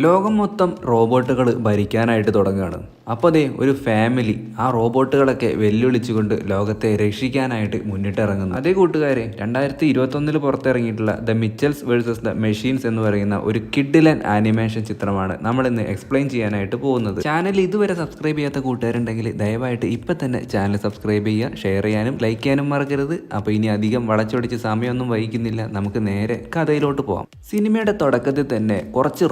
ലോകം മൊത്തം റോബോട്ടുകൾ ഭരിക്കാനായിട്ട് തുടങ്ങുകയാണ്. അപ്പോൾ അതേ ഒരു ഫാമിലി ആ റോബോട്ടുകളൊക്കെ വെല്ലുവിളിച്ചുകൊണ്ട് ലോകത്തെ രക്ഷിക്കാനായിട്ട് മുന്നിട്ടിറങ്ങുന്നു. അതേ കൂട്ടുകാരെ രണ്ടായിരത്തി ഇരുപത്തൊന്നിൽ പുറത്തിറങ്ങിയിട്ടുള്ള the Mitchells versus the machines എന്ന് പറയുന്ന ഒരു കിഡിലൻ ആനിമേഷൻ ചിത്രമാണ് നമ്മൾ ഇന്ന് എക്സ്പ്ലെയിൻ ചെയ്യാനായിട്ട് പോകുന്നത്. ചാനൽ ഇതുവരെ സബ്സ്ക്രൈബ് ചെയ്യാത്ത കൂട്ടുകാരുണ്ടെങ്കിൽ ദയവായിട്ട് ഇപ്പം തന്നെ ചാനൽ സബ്സ്ക്രൈബ് ചെയ്യുക ഷെയർ ചെയ്യാനും ലൈക്ക് ചെയ്യാനും മറക്കരുത്. അപ്പോൾ ഇനി അധികം വളച്ചൊടിച്ച് സമയമൊന്നും വഹിക്കുന്നില്ല. നമുക്ക് നേരെ കഥയിലോട്ട് പോകാം സിനിമയുടെ തുടക്കത്തിൽ തന്നെ കുറച്ച്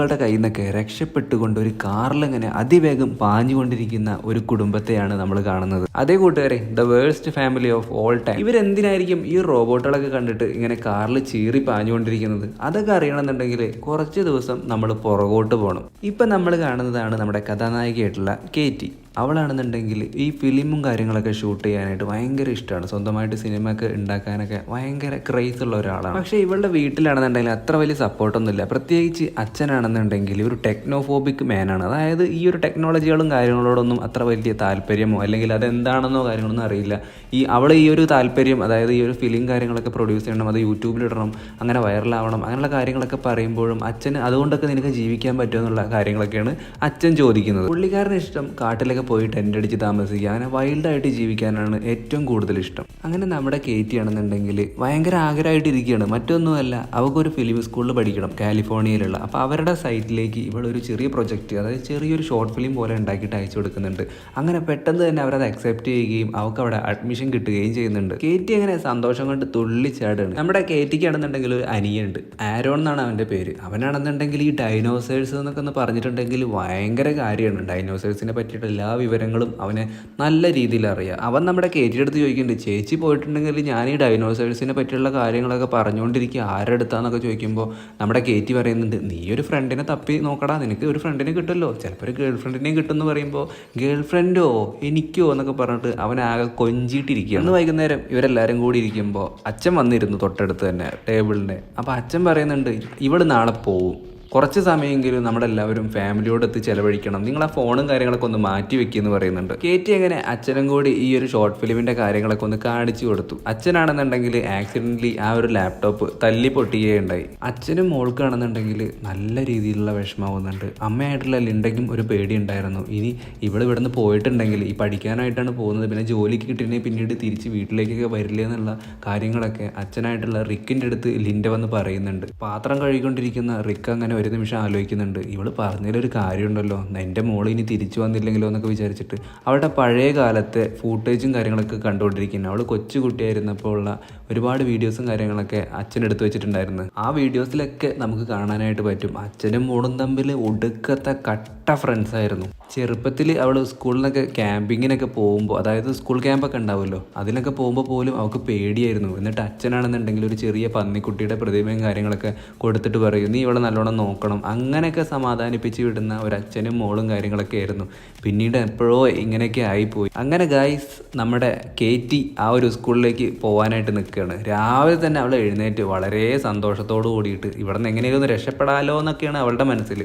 റോബോട്ടുകളുടെ കയ്യിൽ നിന്നൊക്കെ രക്ഷപ്പെട്ടുകൊണ്ട് ഒരു കാറിലിങ്ങനെ അതിവേഗം പാഞ്ഞുകൊണ്ടിരിക്കുന്ന ഒരു കുടുംബത്തെയാണ് നമ്മൾ കാണുന്നത്. അതേ കൂട്ടുകാരെ the worst family of all time ഇവരെന്തിനായിരിക്കും ഈ റോബോട്ടുകളൊക്കെ കണ്ടിട്ട് ഇങ്ങനെ കാറിൽ ചീറി പാഞ്ഞുകൊണ്ടിരിക്കുന്നത്? അതൊക്കെ അറിയണമെന്നുണ്ടെങ്കിൽ കുറച്ച് ദിവസം നമ്മൾ പുറകോട്ട് പോകണം ഇപ്പം നമ്മൾ കാണുന്നതാണ് നമ്മുടെ കഥാനായികയായിട്ടുള്ള കേറ്റി അവളാണെന്നുണ്ടെങ്കിൽ ഈ ഫിലിമും കാര്യങ്ങളൊക്കെ ഷൂട്ട് ചെയ്യാനായിട്ട് ഭയങ്കര ഇഷ്ടമാണ്. സ്വന്തമായിട്ട് സിനിമ ഒക്കെ ഉണ്ടാക്കാനൊക്കെ ഭയങ്കര ക്രേസ് ഉള്ള ഒരാളാണ്. പക്ഷെ ഇവളുടെ വീട്ടിലാണെന്നുണ്ടെങ്കിൽ അത്ര വലിയ സപ്പോർട്ടൊന്നുമില്ല പ്രത്യേകിച്ച് അച്ഛനാണെന്നുണ്ടെങ്കിൽ ഒരു ടെക്നോഫോബിക് മാനാണ് അതായത് ഈ ഒരു ടെക്നോളജികളും കാര്യങ്ങളോടൊന്നും അത്ര വലിയ താല്പര്യമോ അല്ലെങ്കിൽ അതെന്താണെന്നോ കാര്യങ്ങളൊന്നും അറിയില്ല. ഈ അവൾ ഈ ഒരു താല്പര്യം അതായത് ഈ ഒരു ഫിലിം കാര്യങ്ങളൊക്കെ പ്രൊഡ്യൂസ് ചെയ്യണം അത് യൂട്യൂബിലിടണം അങ്ങനെ വൈറലാവണം അങ്ങനെയുള്ള കാര്യങ്ങളൊക്കെ പറയുമ്പോഴും അച്ഛന് അതുകൊണ്ടൊക്കെ നിനക്ക് ജീവിക്കാൻ പറ്റുമെന്നുള്ള കാര്യങ്ങളൊക്കെയാണ് അച്ഛൻ ചോദിക്കുന്നത്. പുള്ളിക്കാരന് ഇഷ്ടം കാട്ടിലൊക്കെ പോയി ടെന്റ് അടിച്ച് താമസിക്കുക. അങ്ങനെ വൈൽഡായിട്ട് ജീവിക്കാനാണ് ഏറ്റവും കൂടുതൽ ഇഷ്ടം. അങ്ങനെ നമ്മുടെ കേറ്റി ആണെന്നുണ്ടെങ്കിൽ ഭയങ്കര ആഗ്രഹമായിട്ടിരിക്കുകയാണ് മറ്റൊന്നുമല്ല അവൾക്കൊരു ഫിലിം സ്കൂളിൽ പഠിക്കണം കാലിഫോർണിയയിലുള്ള. അപ്പോൾ അവരുടെ സൈറ്റിലേക്ക് ഇവളൊരു ചെറിയ പ്രൊജക്റ്റ് അതായത് ചെറിയൊരു ഷോർട്ട് ഫിലിം പോലെ ഉണ്ടാക്കിയിട്ട് അയച്ചു കൊടുക്കുന്നുണ്ട്. അങ്ങനെ പെട്ടെന്ന് തന്നെ അവരത് അക്സെപ്റ്റ് ചെയ്യുകയും അവൾക്ക് അവിടെ അഡ്മിഷൻ കിട്ടുകയും ചെയ്യുന്നുണ്ട്. കേറ്റി അങ്ങനെ സന്തോഷം കൊണ്ട് തുള്ളിച്ചാടാണ് നമ്മുടെ കേറ്റിക്ക് ആണെന്നുണ്ടെങ്കിൽ ഒരു അനിയുണ്ട് ആരോൺ എന്നാണ് അവന്റെ പേര്. അവനാണെന്നുണ്ടെങ്കിൽ ഈ ഡൈനോസേഴ്സ് എന്നൊക്കെ ഒന്ന് പറഞ്ഞിട്ടുണ്ടെങ്കിൽ ഭയങ്കര കാര്യമാണ്. ഡൈനോസേഴ്സിനെ പറ്റിയിട്ട് എല്ലാ വിവരങ്ങളും അവനെ നല്ല രീതിയിൽ അറിയാം. അവൻ നമ്മുടെ കയറ്റിയെടുത്ത് ചോദിക്കുന്നുണ്ട് ചേച്ചി പോയിട്ടുണ്ടെങ്കിൽ ഞാൻ ഈ ഡൈനോസേഴ്സിനെ പറ്റിയുള്ള കാര്യങ്ങളൊക്കെ പറഞ്ഞുകൊണ്ടിരിക്കുക. ആരുടെ അടുത്താന്നൊക്കെ ചോദിക്കുമ്പോൾ നമ്മുടെ കേറ്റി പറയുന്നുണ്ട് നീ ഒരു ഫ്രണ്ടിനെ തപ്പി നോക്കടാ നിനക്ക് ഒരു ഫ്രണ്ടിനെ കിട്ടുമല്ലോ. ചിലപ്പോൾ ഒരു ഗേൾ ഫ്രണ്ടിനെയും കിട്ടുമെന്ന് പറയുമ്പോൾ ഗേൾ ഫ്രണ്ടോ എനിക്കോ? എന്നൊക്കെ പറഞ്ഞിട്ട് അവൻ ആകെ കൊഞ്ചിയിട്ടിരിക്കുക അന്ന് വൈകുന്നേരം ഇവരെല്ലാവരും കൂടി ഇരിക്കുമ്പോൾ അച്ഛൻ വന്നിരുന്നു തൊട്ടടുത്ത് തന്നെ ടേബിളിന്റെ അപ്പോൾ അച്ഛൻ പറയുന്നുണ്ട് ഇവൾ നാളെ പോവും. കുറച്ച് സമയമെങ്കിലും നമ്മളെല്ലാവരും ഫാമിലിയോട് എത്തി ചെലവഴിക്കണം. നിങ്ങൾ ആ ഫോണും കാര്യങ്ങളൊക്കെ ഒന്ന് മാറ്റി വെക്കുമെന്ന് പറയുന്നുണ്ട്. കേറ്റി എങ്ങനെ അച്ഛനും കൂടി ഈ ഒരു ഷോർട്ട് ഫിലിമിന്റെ കാര്യങ്ങളൊക്കെ ഒന്ന് കാണിച്ചു കൊടുത്തു. അച്ഛനാണെന്നുണ്ടെങ്കിൽ ആക്സിഡന്റലി ആ ഒരു ലാപ്ടോപ്പ് തല്ലി പൊട്ടുകയുണ്ടായി അച്ഛനും മോൾക്കാണെന്നുണ്ടെങ്കിൽ നല്ല രീതിയിലുള്ള വിഷമാവുന്നുണ്ട്. അമ്മയായിട്ടുള്ള ലിണ്ടയ്ക്കും ഒരു പേടി ഉണ്ടായിരുന്നു ഇനി ഇവിടെ ഇവിടുന്ന് പോയിട്ടുണ്ടെങ്കിൽ ഈ പഠിക്കാനായിട്ടാണ് പോകുന്നത്. പിന്നെ ജോലിക്ക് കിട്ടിയതിനെ പിന്നീട് തിരിച്ച് വീട്ടിലേക്കൊക്കെ വരില്ല എന്നുള്ള കാര്യങ്ങളൊക്കെ അച്ഛനായിട്ടുള്ള റിക്കിന്റെ അടുത്ത് ലിൻഡ വന്ന് പറയുന്നുണ്ട്. പാത്രം കഴുകിക്കൊണ്ടിരിക്കുന്ന റിക്ക് അങ്ങനെ ഒരു നിമിഷം ആലോചിക്കുന്നുണ്ട്. ഇവൾ പറഞ്ഞതിലൊരു കാര്യമുണ്ടല്ലോ. എന്റെ മോൾ ഇനി തിരിച്ചു വന്നില്ലെങ്കിലോ എന്നൊക്കെ വിചാരിച്ചിട്ട്. അവളുടെ പഴയ കാലത്തെ ഫൂട്ടേജും കാര്യങ്ങളൊക്കെ കണ്ടുകൊണ്ടിരിക്കുന്നു. അവൾ കൊച്ചു കുട്ടിയായിരുന്നപ്പോൾ ഉള്ള ഒരുപാട് വീഡിയോസും കാര്യങ്ങളൊക്കെ അച്ഛൻ എടുത്തു വെച്ചിട്ടുണ്ടായിരുന്നു. ആ വീഡിയോസിലൊക്കെ നമുക്ക് കാണാനായിട്ട് പറ്റും. അച്ഛനും മോളും തമ്മിൽ ഒടുക്കത്തെ കട്ട ഫ്രണ്ട്സ് ആയിരുന്നു. ചെറുപ്പത്തിൽ അവൾ സ്കൂളിൽ നിന്നൊക്കെ ക്യാമ്പിങ്ങിനൊക്കെ പോകുമ്പോൾ അതായത് സ്കൂൾ ക്യാമ്പൊക്കെ ഉണ്ടാവുമല്ലോ അതിനൊക്കെ പോകുമ്പോൾ പോലും അവൾക്ക് പേടിയായിരുന്നു. എന്നിട്ട് അച്ഛനാണെന്നുണ്ടെങ്കിൽ ഒരു ചെറിയ പന്നിക്കുട്ടിയുടെ പ്രതിമയും കാര്യങ്ങളൊക്കെ കൊടുത്തിട്ട് പറയും നീ ഇവളെ നല്ലോണം നോക്കണം. അങ്ങനെയൊക്കെ സമാധാനിപ്പിച്ച് വിടുന്ന ഒരു അച്ഛനും മോളും കാര്യങ്ങളൊക്കെ ആയിരുന്നു. പിന്നീട് എപ്പോഴോ ഇങ്ങനെയൊക്കെ ആയിപ്പോയി. അങ്ങനെ ഗായ്സ് നമ്മുടെ കേറ്റി ആ ഒരു സ്കൂളിലേക്ക് പോകാനായിട്ട് നിൽക്കുകയാണ്. രാവിലെ തന്നെ അവൾ എഴുന്നേറ്റ് വളരെ സന്തോഷത്തോടു കൂടിയിട്ട് ഇവിടെ നിന്ന് എങ്ങനെയൊന്ന് രക്ഷപ്പെടാലോ എന്നൊക്കെയാണ് അവളുടെ മനസ്സിൽ.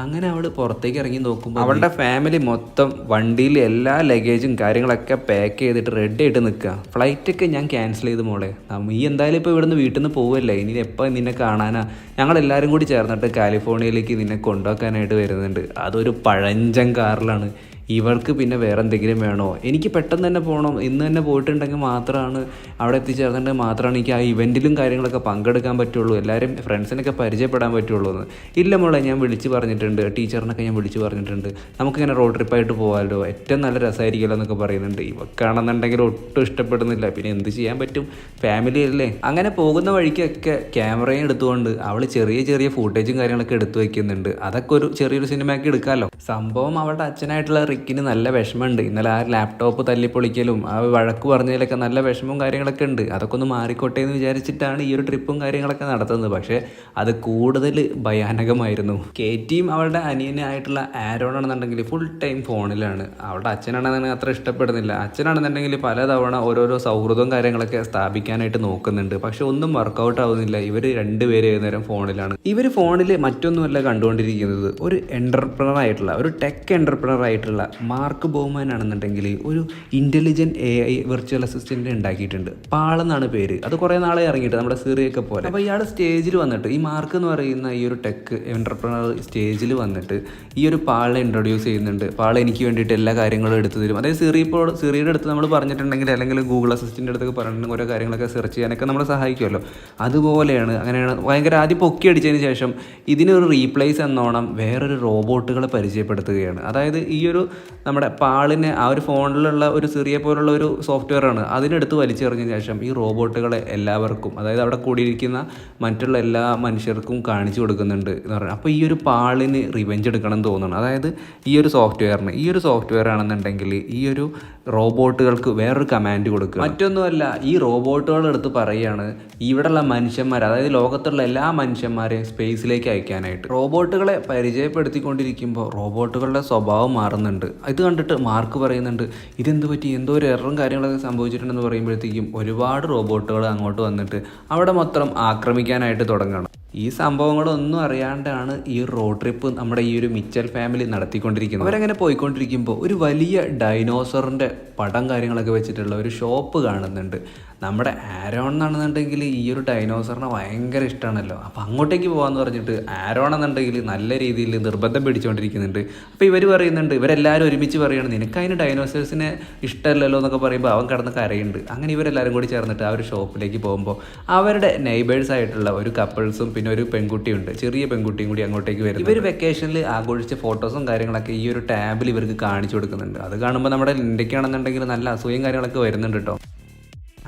അങ്ങനെ അവൾ പുറത്തേക്ക് ഇറങ്ങി നോക്കുമ്പോൾ അവളുടെ ഫാമിലി മൊത്തം വണ്ടിയിൽ എല്ലാ ലഗേജും കാര്യങ്ങളൊക്കെ പാക്ക് ചെയ്തിട്ട് റെഡി ആയിട്ട് നിൽക്കുക ഫ്ലൈറ്റൊക്കെ ഞാൻ ക്യാൻസൽ ചെയ്ത് മോളെ. നീ എന്തായാലും ഇപ്പോൾ ഇവിടുന്ന് വീട്ടിൽ നിന്ന് പോവല്ലേ? ഇനി എപ്പോൾ നിന്നെ കാണാനാ? ഞങ്ങളെല്ലാവരും കൂടി ചേർന്നിട്ട് കാലിഫോർണിയയിലേക്ക് നിന്നെ കൊണ്ടുവെക്കാനായിട്ട് വരുന്നുണ്ട്. അതൊരു പഴഞ്ചൻ കാറിലാണ്. ഇവൾക്ക് പിന്നെ വേറെ എന്തെങ്കിലും വേണോ? എനിക്ക് പെട്ടെന്ന് തന്നെ പോകണം ഇന്ന് തന്നെ പോയിട്ടുണ്ടെങ്കിൽ മാത്രമാണ് അവിടെ എത്തിച്ചേർന്നിട്ടുണ്ടെങ്കിൽ മാത്രമാണ് എനിക്ക് ആ ഇവന്റിലും കാര്യങ്ങളൊക്കെ പങ്കെടുക്കാൻ പറ്റുള്ളൂ. എല്ലാവരും ഫ്രണ്ട്സിനൊക്കെ പരിചയപ്പെടാൻ പറ്റുള്ളൂ എന്ന്. ഇല്ല മോളെ ഞാൻ വിളിച്ച് പറഞ്ഞിട്ടുണ്ട്. ടീച്ചറിനൊക്കെ ഞാൻ വിളിച്ച് പറഞ്ഞിട്ടുണ്ട്. നമുക്കിങ്ങനെ റോഡ് ട്രിപ്പായിട്ട് പോകാമല്ലോ ഏറ്റവും നല്ല രസമായിരിക്കുമല്ലോ എന്നൊക്കെ പറയുന്നുണ്ട്. ഇവക്കാണെന്നുണ്ടെങ്കിൽ ഒട്ടും ഇഷ്ടപ്പെടുന്നില്ല. പിന്നെ എന്ത് ചെയ്യാൻ പറ്റും? ഫാമിലി അല്ലേ? അങ്ങനെ പോകുന്ന വഴിക്കൊക്കെ ക്യാമറയും എടുത്തുകൊണ്ട് അവൾ ചെറിയ ചെറിയ ഫുട്ടേജും കാര്യങ്ങളൊക്കെ എടുത്തു വയ്ക്കുന്നുണ്ട് അതൊക്കെ ഒരു ചെറിയൊരു സിനിമയൊക്കെ എടുക്കാമല്ലോ. സംഭവം അവളുടെ അച്ഛനായിട്ടുള്ള റിക്കിന് നല്ല വിഷമമുണ്ട്. ഇന്നലെ ആ ലാപ്ടോപ്പ് തല്ലിപ്പൊളിക്കലും ആ വഴക്ക് പറഞ്ഞതിലൊക്കെ നല്ല വിഷമവും കാര്യങ്ങളൊക്കെ ഉണ്ട്. അതൊക്കെ ഒന്ന് മാറിക്കോട്ടെ എന്ന് വിചാരിച്ചിട്ടാണ് ഈ ഒരു ട്രിപ്പും കാര്യങ്ങളൊക്കെ നടത്തുന്നത്. പക്ഷേ അത് കൂടുതൽ ഭയാനകമായിരുന്നു. കേറ്റിയും അവളുടെ അനിയനായിട്ടുള്ള ആരോണാണെന്നുണ്ടെങ്കിൽ ഫുൾ ടൈം ഫോണിലാണ്. അവളുടെ അച്ഛനാണെന്നുണ്ടെങ്കിൽ അത്ര ഇഷ്ടപ്പെടുന്നില്ല. അച്ഛനാണെന്നുണ്ടെങ്കിൽ പലതവണ ഓരോരോ സൗഹൃദവും കാര്യങ്ങളൊക്കെ സ്ഥാപിക്കാനായിട്ട് നോക്കുന്നുണ്ട്. പക്ഷെ ഒന്നും വർക്കൗട്ട് ആവുന്നില്ല. ഇവർ രണ്ടുപേരും നേരം ഫോണിലാണ്. ഇവർ ഫോണിൽ മറ്റൊന്നുമല്ല കണ്ടുകൊണ്ടിരിക്കുന്നത്. ഒരു എന്റർപ്രണർ ആയിട്ടുള്ള ഒരു ടെക് എന്റർപ്രണർ ആയിട്ടുള്ള മാർക്ക് ബോമാൻ ആണെന്നുണ്ടെങ്കിൽ ഒരു intelligent A I virtual assistant ഉണ്ടാക്കിയിട്ടുണ്ട്. പാളെന്നാണ് പേര്. അത് കുറേ നാളെ ഇറങ്ങിയിട്ട് നമ്മുടെ സിറിയൊക്കെ പോലെ. അപ്പോൾ ഇയാൾ സ്റ്റേജിൽ വന്നിട്ട് ഈ മാർക്ക് എന്ന് പറയുന്ന ഈ ഒരു ടെക് എന്റർപ്രണർ സ്റ്റേജിൽ വന്നിട്ട് ഈ ഒരു പാളിനെ ഇൻട്രൊഡ്യൂസ് ചെയ്യുന്നുണ്ട്. പാൾ എനിക്ക് വേണ്ടിയിട്ട് എല്ലാ കാര്യങ്ങളും എടുത്തു തരും. അതായത് സിറി ഇപ്പോൾ സിറിയുടെ അടുത്ത് നമ്മൾ പറഞ്ഞിട്ടുണ്ടെങ്കിൽ അല്ലെങ്കിൽ ഗൂഗിൾ അസിസ്റ്റന്റ് അടുത്തൊക്കെ പറഞ്ഞിട്ടുണ്ടെങ്കിൽ ഓരോ കാര്യങ്ങളൊക്കെ സെർച്ച് ചെയ്യാനൊക്കെ നമ്മളെ സഹായിക്കുമല്ലോ. അതുപോലെയാണ് അങ്ങനെയാണ് ഭയങ്കര ആദ്യം പൊക്കി അടിച്ചതിന് ശേഷം ഇതിനൊരു റീപ്ലേസ് എന്നോണം വേറൊരു റോബോട്ടുകളെ പരിചയപ്പെടുത്തുകയാണ്. അതായത് ഈ ഒരു നമ്മുടെ പാളിനെ ആ ഒരു ഫോണിലുള്ള ഒരു സിറിയെ പോലുള്ള ഒരു സോഫ്റ്റ്വെയർ ആണ് അതിനെടുത്ത് വലിച്ചെറിഞ്ഞതിന് ശേഷം ഈ റോബോട്ടുകളെ എല്ലാവർക്കും അതായത് അവിടെ കൂടിയിരിക്കുന്ന മറ്റുള്ള എല്ലാ മനുഷ്യർക്കും കാണിച്ചു കൊടുക്കുന്നുണ്ട് എന്ന് പറയുന്നത് അപ്പോൾ ഈ ഒരു പാളിന് റിവെഞ്ച് എടുക്കണം എന്ന് തോന്നുന്നു. അതായത് ഈ ഒരു സോഫ്റ്റ്വെയറിന് ഈ ഒരു സോഫ്റ്റ്വെയർ ആണെന്നുണ്ടെങ്കിൽ ഈ ഒരു റോബോട്ടുകൾക്ക് വേറൊരു കമാൻഡ് കൊടുക്കുക. മറ്റൊന്നുമല്ല ഈ റോബോട്ടുകളുടെ അടുത്ത് പറയുകയാണ് ഇവിടെയുള്ള മനുഷ്യന്മാർ അതായത് ലോകത്തുള്ള എല്ലാ മനുഷ്യന്മാരെയും സ്പേസിലേക്ക് അയക്കാനായിട്ട്. റോബോട്ടുകളെ പരിചയപ്പെടുത്തിക്കൊണ്ടിരിക്കുമ്പോൾ റോബോട്ടുകളുടെ സ്വഭാവം മാറുന്നുണ്ട്. ഇത് കണ്ടിട്ട് മാർക്ക് പറയുന്നുണ്ട് ഇതെന്ത് പറ്റി? എന്തോ ഒരു എററും കാര്യങ്ങളൊക്കെ സംഭവിച്ചിട്ടുണ്ടെന്ന് പറയുമ്പോഴത്തേക്കും ഒരുപാട് റോബോട്ടുകൾ അങ്ങോട്ട് വന്നിട്ട് അവിടെ മൊത്തം ആക്രമിക്കാനായിട്ട് തുടങ്ങണം. ഈ സംഭവങ്ങളൊന്നും അറിയാണ്ടാണ് ഈ റോഡ് ട്രിപ്പ് നമ്മുടെ ഈ ഒരു മിച്ചൽ ഫാമിലി നടത്തിക്കൊണ്ടിരിക്കുന്നത്. അവരങ്ങനെ പോയിക്കൊണ്ടിരിക്കുമ്പോൾ ഒരു വലിയ ഡൈനോസറിന്റെ പടം കാര്യങ്ങളൊക്കെ വെച്ചിട്ടുള്ള ഒരു ഷോപ്പ് കാണുന്നുണ്ട്. നമ്മുടെ ആരോൺ എന്നാണെന്നുണ്ടെങ്കിൽ ഈ ഒരു ഡൈനോസറിനെ ഭയങ്കര ഇഷ്ടമാണല്ലോ അപ്പോൾ അങ്ങോട്ടേക്ക് പോകാമെന്ന് പറഞ്ഞിട്ട് ആരോൺ എന്നുണ്ടെങ്കിൽ നല്ല രീതിയിൽ നിർബന്ധം പിടിച്ചുകൊണ്ടിരിക്കുന്നുണ്ട് അപ്പോൾ ഇവർ പറയുന്നുണ്ട് ഇവരെല്ലാവരും ഒരുമിച്ച് പറയുകയാണ് നിനക്ക് അതിന് ഡൈനോസേഴ്സിനെ ഇഷ്ടമല്ലല്ലോ എന്നൊക്കെ പറയുമ്പോൾ അവൻ കിടന്ന് കരയുണ്ട് അങ്ങനെ ഇവരെല്ലാവരും കൂടി ചേർന്നിട്ട് ആ ഒരു ഷോപ്പിലേക്ക് പോകുമ്പോൾ അവരുടെ നെയ്ബേഴ്സ് ആയിട്ടുള്ള ഒരു കപ്പിൾസും പിന്നെ ഒരു പെൺകുട്ടിയുണ്ട്. ചെറിയ പെൺകുട്ടിയും കൂടി അങ്ങോട്ടേക്ക് വരും ഇവർ വെക്കേഷനിൽ ആഘോഷിച്ച ഫോട്ടോസും കാര്യങ്ങളൊക്കെ ഈ ഒരു ടാബിൽ ഇവർക്ക് കാണിച്ചു കൊടുക്കുന്നുണ്ട്. അത് കാണുമ്പോൾ നമ്മുടെ ഇന്ത്യക്കാണെന്നുണ്ടെങ്കിൽ നല്ല അസൂയം കാര്യങ്ങളൊക്കെ വരുന്നുണ്ട് കേട്ടോ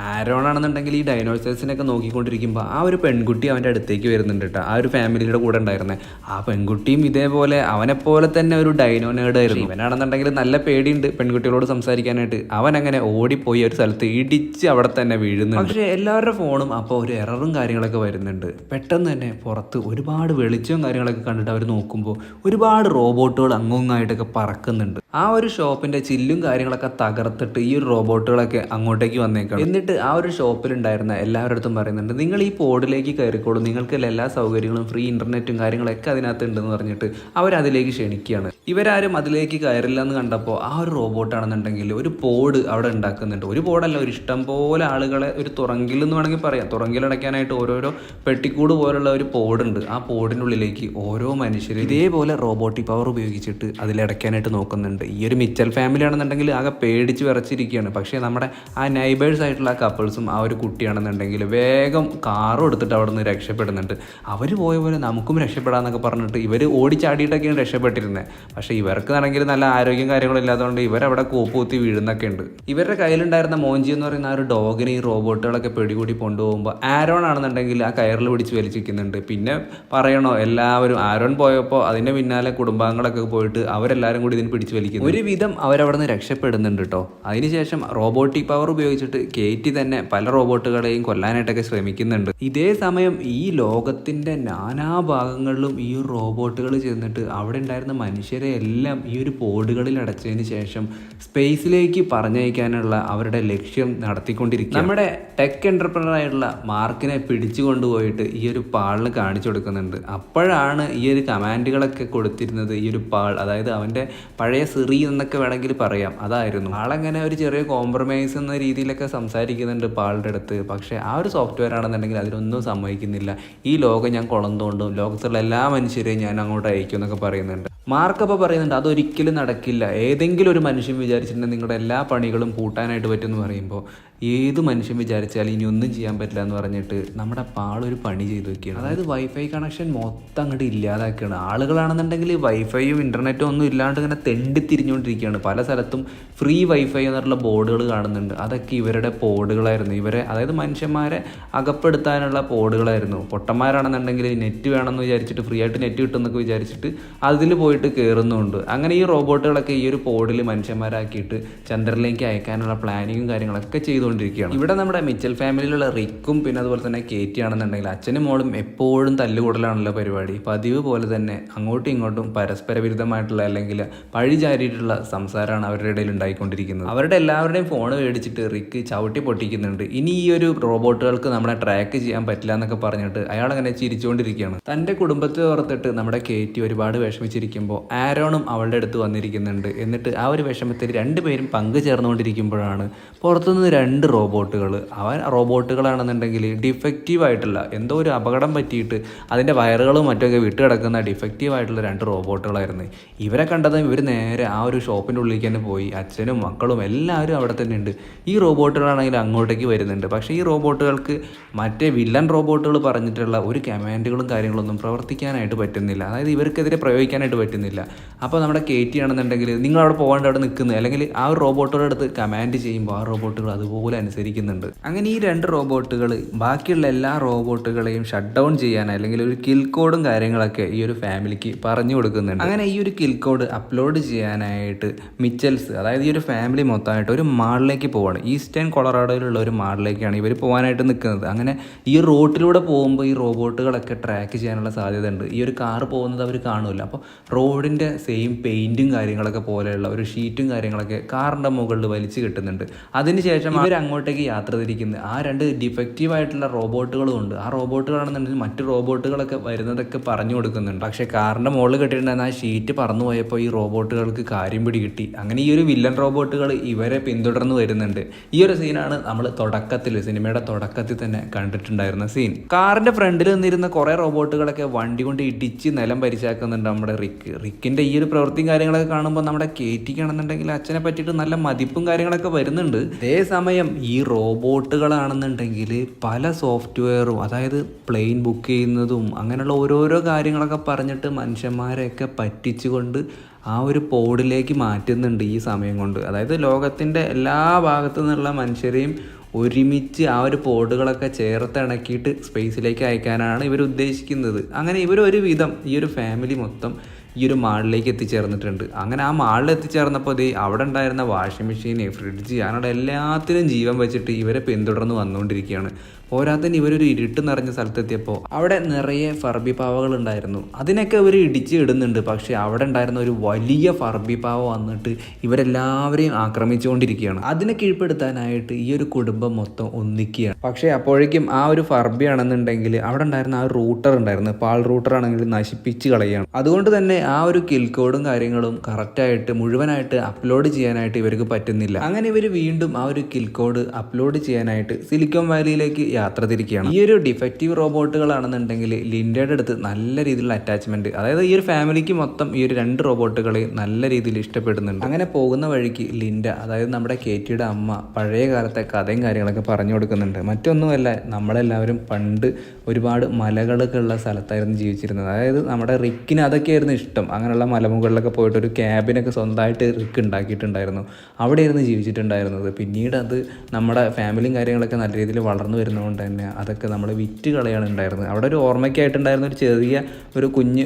ആരോൺ ആണെന്നുണ്ടെങ്കിൽ ഈ ഡൈനോസേഴ്സിനൊക്കെ നോക്കിക്കൊണ്ടിരിക്കുമ്പോൾ ആ ഒരു പെൺകുട്ടി അവന്റെ അടുത്തേക്ക് വരുന്നുണ്ട് കേട്ടോ ആ ഒരു ഫാമിലിയുടെ കൂടെ ഉണ്ടായിരുന്നത് ആ പെൺകുട്ടിയും ഇതേപോലെ അവനെപ്പോലെ തന്നെ ഒരു ഡൈനോ നേടായിരുന്നു ഇവനാണെന്നുണ്ടെങ്കിൽ നല്ല പേടിയുണ്ട് പെൺകുട്ടികളോട് സംസാരിക്കാനായിട്ട്. അവൻ അങ്ങനെ ഓടിപ്പോയി ഒരു സ്ഥലത്ത് ഇടിച്ച് അവിടെ തന്നെ വീഴുന്നുണ്ട്. പക്ഷേ എല്ലാവരുടെ ഫോണും അപ്പോൾ ഒരു എററും കാര്യങ്ങളൊക്കെ വരുന്നുണ്ട്. പെട്ടെന്ന് തന്നെ പുറത്ത് ഒരുപാട് വെളിച്ചവും കാര്യങ്ങളൊക്കെ കണ്ടിട്ട് അവർ നോക്കുമ്പോൾ ഒരുപാട് റോബോട്ടുകൾ അങ്ങുങ്ങായിട്ടൊക്കെ പറക്കുന്നുണ്ട്. ആ ഒരു ഷോപ്പിന്റെ ചില്ലും കാര്യങ്ങളൊക്കെ തകർത്തിട്ട് ഈ ഒരു റോബോട്ടുകളൊക്കെ അങ്ങോട്ടേക്ക് വന്നേക്കാം എന്നിട്ട് ആ ഒരു ഷോപ്പിലുണ്ടായിരുന്ന അടുത്തും പറയുന്നുണ്ട് നിങ്ങൾ ഈ പോഡിലേക്ക് കയറിക്കോളൂ. നിങ്ങൾക്ക് എല്ലാ സൗകര്യങ്ങളും ഫ്രീ ഇന്റർനെറ്റും കാര്യങ്ങളൊക്കെ അതിനകത്ത് ഉണ്ടെന്ന് പറഞ്ഞിട്ട് അവരതിലേക്ക് ക്ഷണിക്കുകയാണ്. ഇവരാരും അതിലേക്ക് കയറില്ല എന്ന് കണ്ടപ്പോൾ ആ ഒരു റോബോട്ടാണെന്നുണ്ടെങ്കിൽ ഒരു പോഡ് അവിടെ ഉണ്ടാക്കുന്നുണ്ട്. ഒരു പോഡല്ല ഒരു ഇഷ്ടം പോലെ ആളുകളെ ഒരു തുറങ്കിൽ എന്ന് വേണമെങ്കിൽ പറയാം. തുറങ്കിലടയ്ക്കാനായിട്ട് ഓരോരോ പെട്ടിക്കൂട് പോലുള്ള ഒരു പോഡുണ്ട്. ആ പോഡിനുള്ളിലേക്ക് ഓരോ മനുഷ്യരും ഇതേപോലെ റോബോട്ടിക് പവർ ഉപയോഗിച്ചിട്ട് അതിലടയ്ക്കാനായിട്ട് നോക്കുന്നുണ്ട്. ഈ ഒരു മിച്ചൽ ഫാമിലി ആണെന്നുണ്ടെങ്കിൽ ആകെ പേടിച്ച് വിറച്ചിരിക്കുകയാണ്. പക്ഷേ നമ്മുടെ ആ നൈബേഴ്സ് ആയിട്ടുള്ള ആ കപ്പിൾസും ആ ഒരു കുട്ടിയാണെന്നുണ്ടെങ്കിൽ വേഗം കാറും എടുത്തിട്ട് അവിടെ നിന്ന് രക്ഷപ്പെടുന്നുണ്ട്. അവർ പോയ പോലെ നമുക്കും രക്ഷപ്പെടാമെന്നൊക്കെ പറഞ്ഞിട്ട് ഇവർ ഓടിച്ചാടിയിട്ടൊക്കെയാണ് രക്ഷപ്പെട്ടിരുന്നത് പക്ഷേ ഇവർക്ക് ആണെങ്കിൽ നല്ല ആരോഗ്യം കാര്യങ്ങളും ഇല്ലാത്തതുകൊണ്ട് ഇവരവിടെ കോപ്പ് കുത്തി വീഴുന്നൊക്കെ ഉണ്ട്. ഇവരുടെ കയ്യിലുണ്ടായിരുന്ന മോഞ്ചി എന്ന് പറയുന്ന ആ ഒരു ഡോഗിനെ ഈ റോബോട്ടുകളൊക്കെ പിടികൂടി കൊണ്ടുപോകുമ്പോൾ ആരോൺ ആണെന്നുണ്ടെങ്കിൽ ആ കയറിൽ പിടിച്ച് വലിച്ചിരിക്കുന്നുണ്ട്. പിന്നെ പറയണോ എല്ലാവരും ആരോൺ പോയപ്പോൾ അതിന്റെ പിന്നാലെ കുടുംബാംഗങ്ങളൊക്കെ പോയിട്ട് അവരെല്ലാവരും കൂടി ഇതിന് പിടിച്ച് വലിക്കുന്നു ഒരുവിധം അവരവിടെ നിന്ന് രക്ഷപ്പെടുന്നുണ്ട് കേട്ടോ അതിനുശേഷം റോബോട്ടിക് പവർ ഉപയോഗിച്ചിട്ട് കയറ്റി തന്നെ പല റോബോട്ടുകളെയും കൊല്ലാനായിട്ടൊക്കെ ശ്രമിക്കുന്നുണ്ട്. ഇതേ സമയം ഈ ലോകത്തിന്റെ നാനാ ഭാഗങ്ങളിലും ഈ റോബോട്ടുകൾ ചെന്നിട്ട് അവിടെ ഉണ്ടായിരുന്ന മനുഷ്യരെ എല്ലാം ഈ ഒരു പോഡുകളിൽ അടച്ചതിന് ശേഷം സ്പേസിലേക്ക് പറഞ്ഞയക്കാനുള്ള അവരുടെ ലക്ഷ്യം നടത്തിക്കൊണ്ടിരിക്കുക. നമ്മുടെ ടെക് എന്റർപ്രണറായിട്ടുള്ള മാർക്കിനെ പിടിച്ചു കൊണ്ടുപോയിട്ട് ഈ ഒരു പാളിന് കാണിച്ചു കൊടുക്കുന്നുണ്ട്. അപ്പോഴാണ് ഈ ഒരു കമാൻഡുകളൊക്കെ കൊടുത്തിരുന്നത് ഈ ഒരു പാൾ. അതായത് അവന്റെ പഴയ സിറി എന്നൊക്കെ വേണമെങ്കിൽ പറയാം. അതായിരുന്നു. ആളങ്ങനെ ഒരു ചെറിയ കോംപ്രമൈസ് എന്ന രീതിയിലൊക്കെ സംസാരിക്കുന്നുണ്ട് പാളുടെ അടുത്ത്. പക്ഷേ ആ ഒരു സോഫ്റ്റ്വെയർ ആണെന്നുണ്ടെങ്കിൽ അതിനൊന്നും സമ്മതിക്കുന്നില്ല. ഈ ലോകം ഞാൻ കൊളന്തോണ്ടും ലോകത്തുള്ള എല്ലാ മനുഷ്യരെയും ഞാൻ അങ്ങോട്ട് അയക്കും എന്നൊക്കെ പറയുന്നുണ്ട്. മാർക്കപ്പോൾ പറയുന്നുണ്ട് അതൊരിക്കലും നടക്കില്ല. ഏതെങ്കിലും ഒരു മനുഷ്യൻ വിചാരിച്ചിട്ടുണ്ടെങ്കിൽ നിങ്ങളുടെ എല്ലാ പണികളും കൂട്ടാനായിട്ട് പറ്റുമെന്ന് പറയുമ്പോൾ ഏത് മനുഷ്യൻ വിചാരിച്ചാലും ഇനി ഒന്നും ചെയ്യാൻ പറ്റില്ല എന്ന് പറഞ്ഞിട്ട് നമ്മുടെ പാളൊരു പണി ചെയ്തു വെക്കുകയാണ്. അതായത് വൈഫൈ കണക്ഷൻ മൊത്തം അങ്ങോട്ട് ഇല്ലാതാക്കുകയാണ്. ആളുകളാണെന്നുണ്ടെങ്കിൽ വൈഫൈയും ഇന്റർനെറ്റും ഒന്നും ഇല്ലാണ്ട് ഇങ്ങനെ തെണ്ടി തിരിഞ്ഞുകൊണ്ടിരിക്കുകയാണ്. പല സ്ഥലത്തും ഫ്രീ വൈഫൈ എന്നുള്ള ബോർഡുകൾ കാണുന്നുണ്ട്. അതൊക്കെ ഇവരുടെ പോഡുകളായിരുന്നു. ഇവരെ അതായത് മനുഷ്യന്മാരെ അകപ്പെടുത്താനുള്ള പോഡുകളായിരുന്നു. പൊട്ടന്മാരാണെന്നുണ്ടെങ്കിൽ നെറ്റ് വേണമെന്ന് വിചാരിച്ചിട്ട് ഫ്രീ ആയിട്ട് നെറ്റ് കിട്ടുമെന്നൊക്കെ വിചാരിച്ചിട്ട് അതിൽ പോയിട്ട് കയറുന്നുണ്ട് അങ്ങനെ ഈ റോബോട്ടുകളൊക്കെ ഈ ഒരു പോഡിൽ മനുഷ്യന്മാരാക്കിയിട്ട് ചന്ദ്രനിലേക്ക് അയക്കാനുള്ള പ്ലാനിങ്ങും കാര്യങ്ങളൊക്കെ ചെയ്തുകൊണ്ട് ചെയ്തുകൊണ്ടിരിക്കുകയാണ്. ഇവിടെ നമ്മുടെ മിച്ചൽ ഫാമിലിയിലുള്ള റിക്കും പിന്നെ അതുപോലെ തന്നെ കേറ്റി ആണെന്നുണ്ടെങ്കിൽ അച്ഛനും മോളും എപ്പോഴും തല്ലുകൂടലാണല്ലോ പരിപാടി. പതിവ് പോലെ തന്നെ അങ്ങോട്ടും ഇങ്ങോട്ടും പരസ്പര വിരുദ്ധമായിട്ടുള്ള അല്ലെങ്കിൽ പഴിചാരിയിട്ടുള്ള സംസാരമാണ് അവരുടെ ഇടയിൽ ഉണ്ടായിക്കൊണ്ടിരിക്കുന്നത്. അവരുടെ എല്ലാവരുടെയും ഫോൺ മേടിച്ചിട്ട് റിക്ക് ചവിട്ടി പൊട്ടിക്കുന്നുണ്ട്. ഇനി ഈ ഒരു റോബോട്ടുകൾക്ക് നമ്മളെ ട്രാക്ക് ചെയ്യാൻ പറ്റില്ല എന്നൊക്കെ പറഞ്ഞിട്ട് അയാൾ അങ്ങനെ ചിരിച്ചുകൊണ്ടിരിക്കുകയാണ്. തന്റെ കുടുംബത്തെ ഓർത്തിട്ട് നമ്മുടെ കേറ്റി ഒരുപാട് വിഷമിച്ചിരിക്കുമ്പോൾ ആരോണും അവളുടെ അടുത്ത് വന്നിരിക്കുന്നുണ്ട്. എന്നിട്ട് ആ ഒരു വിഷമത്തിൽ രണ്ടുപേരും പങ്കു ചേർന്നുകൊണ്ടിരിക്കുമ്പോഴാണ് പുറത്തുനിന്ന് രണ്ട് റോബോട്ടുകൾ. അവൻ റോബോട്ടുകളാണെന്നുണ്ടെങ്കിൽ ഡിഫക്റ്റീവ് ആയിട്ടുള്ള എന്തോ ഒരു അപകടം പറ്റിയിട്ട് അതിന്റെ വയറുകളും മറ്റൊക്കെ വിട്ട് കിടക്കുന്ന ഡിഫക്റ്റീവ് ആയിട്ടുള്ള രണ്ട് റോബോട്ടുകളായിരുന്നു. ഇവരെ കണ്ടതും ഇവർ നേരെ ആ ഒരു ഷോപ്പിന്റെ ഉള്ളിലേക്ക് തന്നെ പോയി. അച്ഛനും മക്കളും എല്ലാവരും അവിടെ തന്നെ ഉണ്ട്. ഈ റോബോട്ടുകളാണെങ്കിൽ അങ്ങോട്ടേക്ക് വരുന്നുണ്ട്. പക്ഷേ ഈ റോബോട്ടുകൾക്ക് മറ്റേ വില്ലൻ റോബോട്ടുകൾ പറഞ്ഞിട്ടുള്ള ഒരു കമാൻഡുകളും കാര്യങ്ങളൊന്നും പ്രവർത്തിക്കാനായിട്ട് പറ്റുന്നില്ല. അതായത് ഇവർക്കെതിരെ പ്രയോഗിക്കാനായിട്ട് പറ്റുന്നില്ല. അപ്പോൾ നമ്മുടെ കേറ്റി ആണെന്നുണ്ടെങ്കിൽ നിങ്ങൾ അവിടെ പോകാണ്ട് അവിടെ നിൽക്കുന്നത് അല്ലെങ്കിൽ ആ ഒരു റോബോട്ടുകളുടെ അടുത്ത് കമാൻഡ് ചെയ്യുമ്പോൾ ആ റോബോട്ടുകൾ അതുപോലെ അനുസരിക്കുന്നുണ്ട്. അങ്ങനെ ഈ രണ്ട് റോബോട്ടുകൾ ബാക്കിയുള്ള എല്ലാ റോബോട്ടുകളെയും ഷട്ട് ഡൗൺ ചെയ്യാൻ അല്ലെങ്കിൽ ഒരു കിൽ കോഡും കാര്യങ്ങളൊക്കെ ഈ ഒരു ഫാമിലിക്ക് പറഞ്ഞു കൊടുക്കുന്നുണ്ട്. അങ്ങനെ ഈ ഒരു കിൽ കോഡ് അപ്ലോഡ് ചെയ്യാനായിട്ട് മിച്ചൽസ് അതായത് ഈ ഒരു ഫാമിലി മൊത്തമായിട്ട് ഒരു മാളിലേക്ക് പോവാണ്. ഈസ്റ്റേൺ കൊളറാഡോയിലുള്ള ഒരു മാളിലേക്കാണ് ഇവർ പോകാനായിട്ട് നിൽക്കുന്നത് അങ്ങനെ ഈ റോട്ടിലൂടെ പോകുമ്പോൾ ഈ റോബോട്ടുകളൊക്കെ ട്രാക്ക് ചെയ്യാനുള്ള സാധ്യത ഉണ്ട് ഈ ഒരു കാർ പോകുന്നത് അവർ കാണുമല്ലോ അപ്പോൾ റോഡിന്റെ സെയിം പെയിന്റും കാര്യങ്ങളൊക്കെ പോലെയുള്ള ഒരു ഷീറ്റും കാര്യങ്ങളൊക്കെ കാറിന്റെ മുകളിൽ വലിച്ചു കിട്ടുന്നുണ്ട്. അതിനുശേഷം അവർ അങ്ങോട്ടേക്ക് യാത്ര തിരിക്കുന്നത് ആ രണ്ട് ഡിഫക്റ്റീവ് ആയിട്ടുള്ള റോബോട്ടുകളും ഉണ്ട്. ആ റോബോട്ടുകളാണെന്നുണ്ടെങ്കിൽ മറ്റു റോബോട്ടുകളൊക്കെ വരുന്നതൊക്കെ പറഞ്ഞു കൊടുക്കുന്നുണ്ട്. പക്ഷേ കാറിന്റെ മുകളിൽ കെട്ടിയിട്ടുണ്ടായിരുന്ന ആ ഷീറ്റ് പറന്നു പോയപ്പോൾ ഈ റോബോട്ടുകൾക്ക് കാര്യം പിടി കിട്ടി. അങ്ങനെ ഈ ഒരു വില്ലൻ റോബോട്ടുകൾ ഇവരെ പിന്തുടർന്ന് വരുന്നുണ്ട്. ഈ ഒരു സീനാണ് നമ്മൾ തുടക്കത്തിൽ സിനിമയുടെ തുടക്കത്തിൽ തന്നെ കണ്ടിട്ടുണ്ടായിരുന്ന സീൻ കാറിന്റെ ഫ്രണ്ടിൽ നിന്നിരുന്ന കുറേ റോബോട്ടുകളൊക്കെ വണ്ടി കൊണ്ട് ഇടിച്ച് നിലം പരിശാക്കുന്നുണ്ട് നമ്മുടെ റിക്ക്. റിക്കിന്റെ ഈ ഒരു പ്രവൃത്തിയും കാര്യങ്ങളൊക്കെ കാണുമ്പോൾ നമ്മുടെ കേറ്റിക്കാണെന്നുണ്ടെങ്കിൽ അച്ഛനെ പറ്റിയിട്ട് നല്ല മതിപ്പും കാര്യങ്ങളൊക്കെ വരുന്നുണ്ട്. അതേസമയം ഈ റോബോട്ടുകളാണെന്നുണ്ടെങ്കിൽ പല സോഫ്റ്റ്വെയറും അതായത് പ്ലെയിൻ ബുക്ക് ചെയ്യുന്നതും അങ്ങനെയുള്ള ഓരോരോ കാര്യങ്ങളൊക്കെ പറഞ്ഞിട്ട് മനുഷ്യന്മാരെയൊക്കെ പറ്റിച്ചുകൊണ്ട് ആ ഒരു പോഡിലേക്ക് മാറ്റുന്നുണ്ട് ഈ സമയം കൊണ്ട്. അതായത് ലോകത്തിന്റെ എല്ലാ ഭാഗത്തു നിന്നുള്ള മനുഷ്യരെയും ഒരുമിച്ച് ആ ഒരു പോഡുകളൊക്കെ ചേർത്തിണക്കിയിട്ട് സ്പേസിലേക്ക് അയക്കാനാണ് ഇവർ ഉദ്ദേശിക്കുന്നത് അങ്ങനെ ഇവർ ഒരു വിധം ഈ ഒരു ഫാമിലി മൊത്തം ഈ ഒരു മാളിലേക്ക് എത്തിച്ചേർന്നിട്ടുണ്ട്. അങ്ങനെ ആ മാളിൽ എത്തിച്ചേർന്നപ്പോൾ ഇത് അവിടെ ഉണ്ടായിരുന്ന വാഷിംഗ് മെഷീൻ ഫ്രിഡ്ജ് അങ്ങനെയുള്ള എല്ലാത്തിനും ജീവൻ വെച്ചിട്ട് ഇവരെ പിന്തുടർന്ന് വന്നുകൊണ്ടിരിക്കുകയാണ്. പോരാത്തതിന് ഇവരൊരു ഇരുട്ട് നിറഞ്ഞ സ്ഥലത്തെത്തിയപ്പോൾ അവിടെ നിറയെ ഫർബി പാവകൾ ഉണ്ടായിരുന്നു. അതിനൊക്കെ ഇവർ ഇടിച്ച് ഇടുന്നുണ്ട്. പക്ഷേ അവിടെ ഉണ്ടായിരുന്ന ഒരു വലിയ ഫർബി പാവ വന്നിട്ട് ഇവരെല്ലാവരെയും ആക്രമിച്ചുകൊണ്ടിരിക്കുകയാണ്. അതിനെ കീഴ്പ്പെടുത്താനായിട്ട് ഈ ഒരു കുടുംബം മൊത്തം ഒന്നിക്കുകയാണ്. പക്ഷേ അപ്പോഴേക്കും ആ ഒരു ഫർബി ആണെന്നുണ്ടെങ്കിൽ അവിടെ ഉണ്ടായിരുന്ന ആ റൂട്ടർ ഉണ്ടായിരുന്നു. പാൾ റൂട്ടർ ആണെങ്കിൽ നശിപ്പിച്ച് കളയുകയാണ്. അതുകൊണ്ട് തന്നെ ആ ഒരു കിൽ കോഡും കാര്യങ്ങളും കറക്റ്റായിട്ട് മുഴുവനായിട്ട് അപ്ലോഡ് ചെയ്യാനായിട്ട് ഇവർക്ക് പറ്റുന്നില്ല. അങ്ങനെ ഇവർ വീണ്ടും ആ ഒരു കിൽ കോഡ് അപ്ലോഡ് ചെയ്യാനായിട്ട് സിലിക്കോൺ വാലിയിലേക്ക് യാത്ര തിരിക്കുകയാണ്. ഈ ഒരു ഡിഫക്റ്റീവ് റോബോട്ടുകളാണെന്നുണ്ടെങ്കിൽ ലിൻഡയുടെ അടുത്ത് നല്ല രീതിയിലുള്ള അറ്റാച്ച്മെന്റ് അതായത് ഈ ഒരു ഫാമിലിക്ക് മൊത്തം ഈ ഒരു രണ്ട് റോബോട്ടുകളെ നല്ല രീതിയിൽ ഇഷ്ടപ്പെടുന്നുണ്ട്. അങ്ങനെ പോകുന്ന വഴിക്ക് ലിൻഡ അതായത് നമ്മുടെ കേറ്റിയുടെ അമ്മ പഴയ കാലത്തെ കഥയും കാര്യങ്ങളൊക്കെ പറഞ്ഞു കൊടുക്കുന്നുണ്ട്. മറ്റൊന്നുമല്ല നമ്മളെല്ലാവരും പണ്ട് ഒരുപാട് മലകളൊക്കെ ഉള്ള സ്ഥലത്തായിരുന്നു ജീവിച്ചിരുന്നത്. അതായത് നമ്മുടെ റിക്കിന് അതൊക്കെയായിരുന്നു ഇഷ്ടം. അങ്ങനെയുള്ള മലമുകളിലൊക്കെ പോയിട്ട് ഒരു ക്യാബിനൊക്കെ സ്വന്തമായിട്ട് റിക്ക് ഉണ്ടാക്കിയിട്ടുണ്ടായിരുന്നു. അവിടെയായിരുന്നു ജീവിച്ചിട്ടുണ്ടായിരുന്നത്. പിന്നീട് അത് നമ്മുടെ ഫാമിലിയും കാര്യങ്ങളൊക്കെ നല്ല രീതിയിൽ വളർന്നു വരുന്നതുകൊണ്ട് തന്നെ അതൊക്കെ നമ്മൾ വിറ്റ് കളയാണ് ഉണ്ടായിരുന്നത്. അവിടെ ഒരു ഓർമ്മയ്ക്കായിട്ടുണ്ടായിരുന്ന ഒരു ചെറിയ ഒരു കുഞ്ഞ്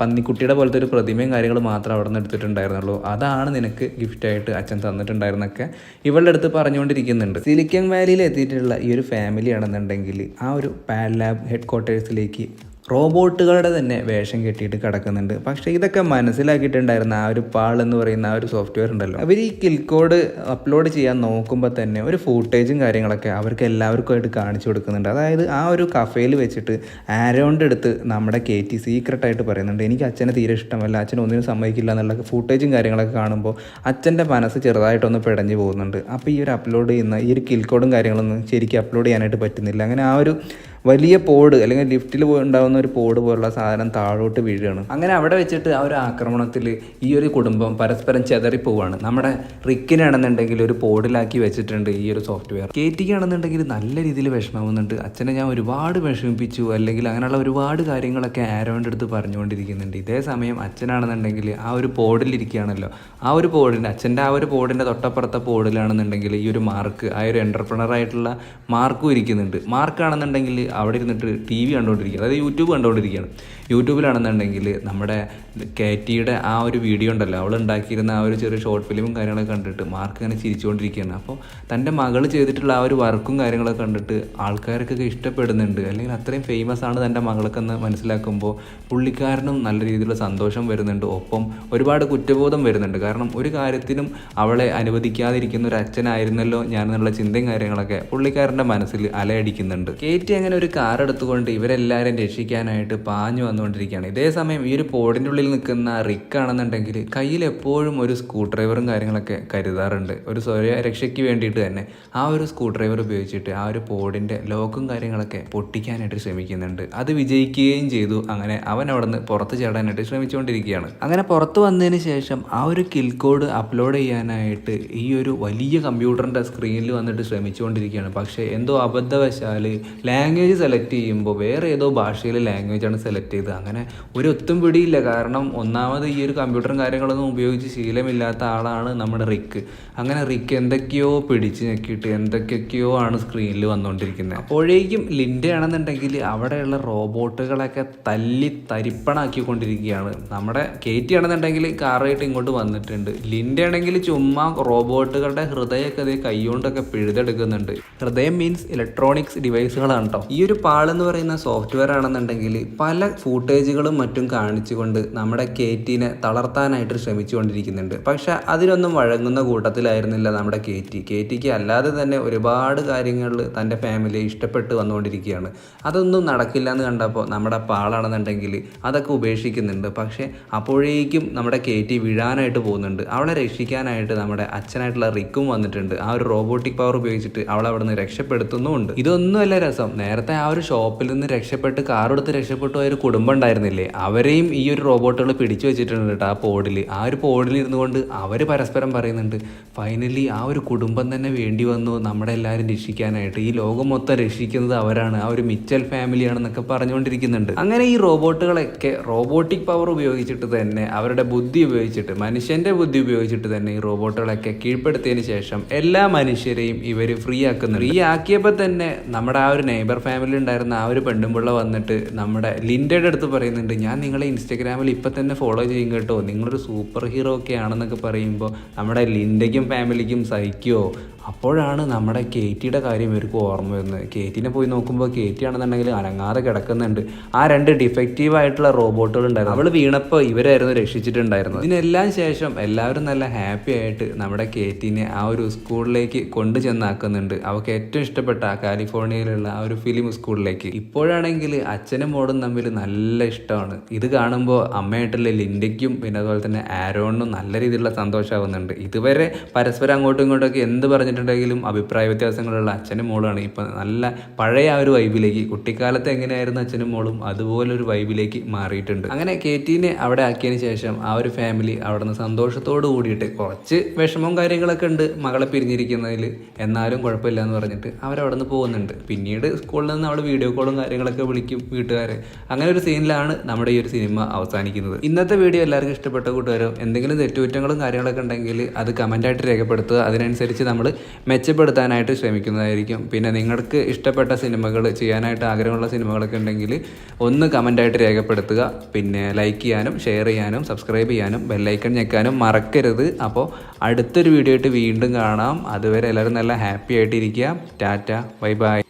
പന്നിക്കുട്ടിയുടെ പോലത്തെ ഒരു പ്രതിമയും കാര്യങ്ങളും മാത്രം അവിടെ നിന്ന് എടുത്തിട്ടുണ്ടായിരുന്നുള്ളൂ. അതാണ് നിനക്ക് ഗിഫ്റ്റായിട്ട് അച്ഛൻ തന്നിട്ടുണ്ടായിരുന്നൊക്കെ ഇവളുടെ അടുത്ത് പറഞ്ഞുകൊണ്ടിരിക്കുന്നുണ്ട്. സിലിക്കൻ വാലിയിൽ എത്തിയിട്ടുള്ള ഈ ഒരു ഫാമിലി ആണെന്നുണ്ടെങ്കിൽ ആ ഒരു പാൻ ലാബ് ഹെഡ് ക്വാർട്ടേഴ്സിലേക്ക് റോബോട്ടുകളുടെ തന്നെ വേഷം കെട്ടിയിട്ട് കിടക്കുന്നുണ്ട്. പക്ഷേ ഇതൊക്കെ മനസ്സിലാക്കിയിട്ടുണ്ടായിരുന്ന ആ ഒരു പാൾ എന്ന് പറയുന്ന ആ ഒരു സോഫ്റ്റ്വെയർ ഉണ്ടല്ലോ. അവർ ഈ കിൽ കോഡ് അപ്ലോഡ് ചെയ്യാൻ നോക്കുമ്പോൾ തന്നെ ഒരു ഫൂട്ടേജും കാര്യങ്ങളൊക്കെ അവർക്ക് എല്ലാവർക്കുമായിട്ട് കാണിച്ചു കൊടുക്കുന്നുണ്ട്. അതായത് ആ ഒരു കഫേയിൽ വെച്ചിട്ട് ആരോണ്ട് എടുത്ത് നമ്മുടെ കെ ടി സീക്രട്ടായിട്ട് പറയുന്നുണ്ട്. എനിക്ക് അച്ഛനെ തീരെ ഇഷ്ടമല്ല അച്ഛൻ ഒന്നിനും സമ്മതിക്കില്ല എന്നുള്ള ഫൂട്ടേജും കാര്യങ്ങളൊക്കെ കാണുമ്പോൾ അച്ഛന്റെ മനസ്സ് ചെറുതായിട്ടൊന്ന് പിടഞ്ഞു പോകുന്നുണ്ട്. അപ്പോൾ ഈ ഒരു അപ്ലോഡ് ചെയ്യുന്ന ഈ ഒരു കിൽ കോഡും കാര്യങ്ങളൊന്നും ശരിക്കും അപ്ലോഡ് ചെയ്യാനായിട്ട് പറ്റുന്നില്ല. അങ്ങനെ ആ ഒരു വലിയ പോഡ് അല്ലെങ്കിൽ ലിഫ്റ്റിൽ ഉണ്ടാകുന്ന ഒരു പോഡ് പോലുള്ള സാധനം താഴോട്ട് വീഴുകയാണ്. അങ്ങനെ അവിടെ വെച്ചിട്ട് ആ ഒരു ആക്രമണത്തിൽ ഈ ഒരു കുടുംബം പരസ്പരം ചെതറിപ്പോവാണ് നമ്മുടെ റിക്കിനാണെന്നുണ്ടെങ്കിൽ ഒരു പോഡിലാക്കി വെച്ചിട്ടുണ്ട് ഈ ഒരു സോഫ്റ്റ്വെയർ. കേറ്റിക്കാണെന്നുണ്ടെങ്കിൽ നല്ല രീതിയിൽ വിഷമാവുന്നുണ്ട് അച്ഛനെ ഞാൻ ഒരുപാട് വിഷമിപ്പിച്ചു അല്ലെങ്കിൽ അങ്ങനെയുള്ള ഒരുപാട് കാര്യങ്ങളൊക്കെ ആരോന്റെ അടുത്ത് പറഞ്ഞുകൊണ്ടിരിക്കുന്നുണ്ട്. ഇതേ സമയം അച്ഛനാണെന്നുണ്ടെങ്കിൽ ആ ഒരു പോഡിലിരിക്കുകയാണല്ലോ ആ ഒരു പോഡിന്റെ അച്ഛന്റെ ആ ഒരു പോഡിന്റെ തൊട്ടപ്പുറത്തെ പോഡിലാണെന്നുണ്ടെങ്കിൽ ഈ ഒരു മാർക്ക് ആ ഒരു എന്റർപ്രണറായിട്ടുള്ള മാർക്കും ഇരിക്കുന്നുണ്ട്. മാർക്കാണെന്നുണ്ടെങ്കിൽ അവിടെ ഇരുന്നിട്ട് ടി വി കണ്ടുകൊണ്ടിരിക്കുകയാണ് അതായത് യൂട്യൂബ് കണ്ടുകൊണ്ടിരിക്കുകയാണ് യൂട്യൂബിലാണെന്നുണ്ടെങ്കിൽ നമ്മുടെ കാറ്റിയുടെ ആ ഒരു വീഡിയോ ഉണ്ടല്ലോ അവൾ ഉണ്ടാക്കിയിരുന്ന ആ ഒരു ചെറിയ ഷോർട്ട് ഫിലിമും കാര്യങ്ങളൊക്കെ കണ്ടിട്ട് മാർക്ക് ഇങ്ങനെ ചിരിച്ചുകൊണ്ടിരിക്കുകയാണ്. അപ്പോൾ തന്റെ മകൾ ചെയ്തിട്ടുള്ള ആ ഒരു വർക്കും കാര്യങ്ങളൊക്കെ കണ്ടിട്ട് ആൾക്കാർക്കൊക്കെ ഇഷ്ടപ്പെടുന്നുണ്ട്. അല്ലെങ്കിൽ അത്രയും ഫേമസ് ആണ് തന്റെ മകളൊക്കെ എന്ന് മനസ്സിലാക്കുമ്പോൾ പുള്ളിക്കാരനും നല്ല രീതിയിലുള്ള സന്തോഷം വരുന്നുണ്ട്. ഒപ്പം ഒരുപാട് കുറ്റബോധം വരുന്നുണ്ട്. കാരണം ഒരു കാര്യത്തിനും അവളെ അനുവദിക്കാതിരിക്കുന്ന ഒരു അച്ഛനായിരുന്നല്ലോ ഞാനെന്നുള്ള ചിന്തയും കാര്യങ്ങളൊക്കെ പുള്ളിക്കാരന്റെ മനസ്സിൽ അലയടിക്കുന്നുണ്ട്. കേറ്റി അങ്ങനെ ഒരു കാർ എടുത്തുകൊണ്ട് ഇവരെല്ലാവരും രക്ഷിക്കാനായിട്ട് പാഞ്ഞു വന്നുകൊണ്ടിരിക്കുകയാണ്. ഇതേ സമയം ഈ ഒരു പോടിന്റെ ഉള്ളിൽ നിൽക്കുന്ന റിക്കാണെന്നുണ്ടെങ്കിൽ കയ്യിൽ എപ്പോഴും ഒരു സ്ക്രൂ ഡ്രൈവറും കാര്യങ്ങളൊക്കെ കരുതാറുണ്ട്. ഒരു സ്വയ രക്ഷയ്ക്ക് വേണ്ടിയിട്ട് തന്നെ ആ ഒരു സ്ക്രൂ ഡ്രൈവർ ഉപയോഗിച്ചിട്ട് ആ ഒരു പോഡിന്റെ ലോക്കും കാര്യങ്ങളൊക്കെ പൊട്ടിക്കാനായിട്ട് ശ്രമിക്കുന്നുണ്ട്. അത് വിജയിക്കുകയും ചെയ്തു. അങ്ങനെ അവൻ അവിടെ നിന്ന് പുറത്ത് ചേടാനായിട്ട് ശ്രമിച്ചുകൊണ്ടിരിക്കുകയാണ്. അങ്ങനെ പുറത്ത് വന്നതിന് ശേഷം ആ ഒരു കിൽ കോഡ് അപ്ലോഡ് ചെയ്യാനായിട്ട് ഈ ഒരു വലിയ കമ്പ്യൂട്ടറിന്റെ സ്ക്രീനിൽ വന്നിട്ട് ശ്രമിച്ചുകൊണ്ടിരിക്കുകയാണ്. പക്ഷേ എന്തോ അബദ്ധവശാൽ ലാംഗ്വേജ് സെലക്ട് ചെയ്യുമ്പോൾ വേറെ ഏതോ ഭാഷയിലെ ലാംഗ്വേജാണ് സെലക്ട് ചെയ്തത്. അങ്ങനെ ഒരു ഒത്തും പിടിയില്ല. കാരണം ഒന്നാമത് ഈ ഒരു കമ്പ്യൂട്ടറും കാര്യങ്ങളൊന്നും ഉപയോഗിച്ച് ശീലമില്ലാത്ത ആളാണ് നമ്മുടെ റിക്ക്. അങ്ങനെ റിക്ക് എന്തൊക്കെയോ പിടിച്ച് ഞെക്കിയിട്ട് എന്തൊക്കെയൊക്കെയോ ആണ് സ്ക്രീനിൽ വന്നുകൊണ്ടിരിക്കുന്നത് അപ്പോഴേക്കും ലിൻഡ ആണെന്നുണ്ടെങ്കിൽ അവിടെയുള്ള റോബോട്ടുകളൊക്കെ തല്ലി തരിപ്പണാക്കിക്കൊണ്ടിരിക്കുകയാണ്. നമ്മുടെ കേറ്റി ആണെന്നുണ്ടെങ്കിൽ കാറായിട്ട് ഇങ്ങോട്ട് വന്നിട്ടുണ്ട്. ലിന്റെ ആണെങ്കിൽ ചുമ്മാ റോബോട്ടുകളുടെ ഹൃദയമൊക്കെ അതേ കൈകൊണ്ടൊക്കെ പിഴുതെടുക്കുന്നുണ്ട്. ഹൃദയം മീൻസ് ഇലക്ട്രോണിക്സ് ഡിവൈസുകളാണ് കേട്ടോ ഈ ഒരു പാളെന്ന് പറയുന്ന സോഫ്റ്റ്വെയർ ആണെന്നുണ്ടെങ്കിൽ പല ഫൂട്ടേജുകളും മറ്റും കാണിച്ചുകൊണ്ട് നമ്മുടെ കേറ്റിനെ തളർത്താനായിട്ട് ശ്രമിച്ചുകൊണ്ടിരിക്കുന്നുണ്ട്. പക്ഷെ അതിനൊന്നും വഴങ്ങുന്ന കൂട്ടത്തിലായിരുന്നില്ല നമ്മുടെ കേറ്റി. കേറ്റിക്ക് അല്ലാതെ തന്നെ ഒരുപാട് കാര്യങ്ങളിൽ തന്റെ ഫാമിലിയെ ഇഷ്ടപ്പെട്ട് വന്നുകൊണ്ടിരിക്കുകയാണ്. അതൊന്നും നടക്കില്ല എന്ന് കണ്ടപ്പോൾ നമ്മുടെ പാളാണെന്നുണ്ടെങ്കിൽ അതൊക്കെ ഉപേക്ഷിക്കുന്നുണ്ട്. പക്ഷേ അപ്പോഴേക്കും നമ്മുടെ കേറ്റി വീഴാനായിട്ട് പോകുന്നുണ്ട്. അവളെ രക്ഷിക്കാനായിട്ട് നമ്മുടെ അച്ഛനായിട്ടുള്ള റിക്കും വന്നിട്ടുണ്ട്. ആ ഒരു റോബോട്ടിക് പവർ ഉപയോഗിച്ചിട്ട് അവളെ അവിടെ നിന്ന് രക്ഷപ്പെടുത്തുന്നുമുണ്ട്. ഇതൊന്നുമല്ല രസം. നേരത്തെ ആ ഒരു ഷോപ്പിൽ നിന്ന് രക്ഷപ്പെട്ട് കാറെടുത്ത് രക്ഷപ്പെട്ടു ഒരു കുടുംബം ഉണ്ടായിരുന്നില്ലേ? അവരെയും ഈ ഒരു റോബോട്ടുകൾ പിടിച്ചു വെച്ചിട്ടുണ്ട് കേട്ടോ ആ പോഡിൽ ആ ഒരു പോഡിൽ ഇരുന്നു കൊണ്ട് അവർ പരസ്പരം പറയുന്നുണ്ട് ഫൈനലി ആ ഒരു കുടുംബം തന്നെ വേണ്ടി വന്നു. നമ്മുടെ എല്ലാവരും രക്ഷിക്കാനായിട്ട്. ഈ ലോകം മൊത്തം രക്ഷിക്കുന്നത് അവരാണ്. ആ ഒരു മിച്ചൽ ഫാമിലിയാണെന്നൊക്കെ പറഞ്ഞുകൊണ്ടിരിക്കുന്നുണ്ട്. അങ്ങനെ ഈ റോബോട്ടുകളൊക്കെ റോബോട്ടിക് പവർ ഉപയോഗിച്ചിട്ട് തന്നെ അവരുടെ ബുദ്ധി ഉപയോഗിച്ചിട്ട് മനുഷ്യന്റെ ബുദ്ധി ഉപയോഗിച്ചിട്ട് തന്നെ ഈ റോബോട്ടുകളൊക്കെ കീഴ്പ്പെടുത്തിയതിന് ശേഷം എല്ലാ മനുഷ്യരെയും ഇവർ ഫ്രീ ആക്കുന്നുണ്ട്. ഫ്രീ ആക്കിയപ്പോൾ തന്നെ നമ്മുടെ ആ ഒരു നെയ്ബർ ഫാമിലി ഉണ്ടായിരുന്ന ആ ഒരു പെണ്ണുമ്പിള്ള വന്നിട്ട് നമ്മുടെ ലിൻഡയുടെ അടുത്ത് പറയുന്നുണ്ട് ഞാൻ നിങ്ങളെ ഇൻസ്റ്റഗ്രാമിൽ ഇപ്പം തന്നെ ഫോളോ ചെയ്യും കേട്ടോ. നിങ്ങളൊരു സൂപ്പർ ഹീറോ ഒക്കെ ആണെന്നൊക്കെ പറയുമ്പോൾ നമ്മുടെ ലിൻഡയ്ക്കും ഫാമിലിക്കും സഹിക്കുമോ അപ്പോഴാണ് നമ്മുടെ കെ ടിയുടെ കാര്യം ഇവർക്ക് ഓർമ്മ വരുന്നത്. കെ ടിനെ പോയി നോക്കുമ്പോൾ കെ ടി ആണെന്നുണ്ടെങ്കിൽ അനങ്ങാതെ കിടക്കുന്നുണ്ട്. ആ രണ്ട് ഡിഫക്റ്റീവ് ആയിട്ടുള്ള റോബോട്ടുകൾ ഉണ്ടായിരുന്നു. അവൾ വീണപ്പോൾ ഇവരായിരുന്നു രക്ഷിച്ചിട്ടുണ്ടായിരുന്നത്. ഇതിനെല്ലാം ശേഷം എല്ലാവരും നല്ല ഹാപ്പി ആയിട്ട് നമ്മുടെ കെ ടിനെ ആ ഒരു സ്കൂളിലേക്ക് കൊണ്ടു ചെന്നാക്കുന്നുണ്ട് അവൾക്ക് ഏറ്റവും ഇഷ്ടപ്പെട്ട കാലിഫോർണിയയിലുള്ള ആ ഒരു ഫിലിം സ്കൂളിലേക്ക്. ഇപ്പോഴാണെങ്കിൽ അച്ഛനും മോടും തമ്മിൽ നല്ല ഇഷ്ടമാണ്. ഇത് കാണുമ്പോൾ അമ്മയായിട്ടുള്ള ലിൻഡയ്ക്കും പിന്നെ അതുപോലെ തന്നെ ആരോണിനും നല്ല രീതിയിലുള്ള സന്തോഷമാവുന്നുണ്ട്. ഇതുവരെ പരസ്പരം അങ്ങോട്ടും ഇങ്ങോട്ടും ഒക്കെ എന്ത് പറഞ്ഞിട്ടുണ്ടെങ്കിലും അഭിപ്രായ വ്യത്യാസങ്ങളുള്ള അച്ഛനും മോളാണ് ഇപ്പം നല്ല പഴയ ആ ഒരു വൈബിലേക്ക് കുട്ടിക്കാലത്ത് എങ്ങനെയായിരുന്നു അച്ഛനും മോളും അതുപോലൊരു വൈബിലേക്ക് മാറിയിട്ടുണ്ട്. അങ്ങനെ കേറ്റീനെ അവിടെ ആക്കിയതിന് ശേഷം ആ ഒരു ഫാമിലി അവിടെ നിന്ന് സന്തോഷത്തോട് കൂടിയിട്ട് കുറച്ച് വിഷമവും കാര്യങ്ങളൊക്കെ ഉണ്ട് മകളെ പിരിഞ്ഞിരിക്കുന്നതിൽ. എന്നാലും കുഴപ്പമില്ല എന്ന് പറഞ്ഞിട്ട് അവരവിടെ നിന്ന് പോകുന്നുണ്ട്. പിന്നീട് സ്കൂളിൽ നിന്ന് അവൾ വീഡിയോ കോളും കാര്യങ്ങളൊക്കെ വിളിക്കും വീട്ടുകാരെ. അങ്ങനെ ഒരു സീനിലാണ് നമ്മുടെ ഈ ഒരു സിനിമ അവസാനിക്കുന്നത്. ഇന്നത്തെ വീഡിയോ എല്ലാവർക്കും ഇഷ്ടപ്പെട്ട കൂട്ടുകാരോ എന്തെങ്കിലും തെറ്റുകുറ്റങ്ങളും കാര്യങ്ങളൊക്കെ ഉണ്ടെങ്കിൽ അത് കമന്റായിട്ട് രേഖപ്പെടുത്തുക. അതിനനുസരിച്ച് നമ്മൾ മെച്ചപ്പെടുത്താനായിട്ട് ശ്രമിക്കുന്നതായിരിക്കും. പിന്നെ നിങ്ങൾക്ക് ഇഷ്ടപ്പെട്ട സിനിമകൾ ചെയ്യാനായിട്ട് ആഗ്രഹമുള്ള സിനിമകളൊക്കെ ഉണ്ടെങ്കിൽ ഒന്ന് കമന്റായിട്ട് രേഖപ്പെടുത്തുക. പിന്നെ ലൈക്ക് ചെയ്യാനും ഷെയർ ചെയ്യാനും സബ്സ്ക്രൈബ് ചെയ്യാനും ബെല്ലൈക്കൺ ഞെക്കാനും മറക്കരുത്. അപ്പോൾ അടുത്തൊരു വീഡിയോ ആയിട്ട് വീണ്ടും കാണാം. അതുവരെ എല്ലാവരും നല്ല ഹാപ്പി ആയിട്ടിരിക്കുക. Tata bye bye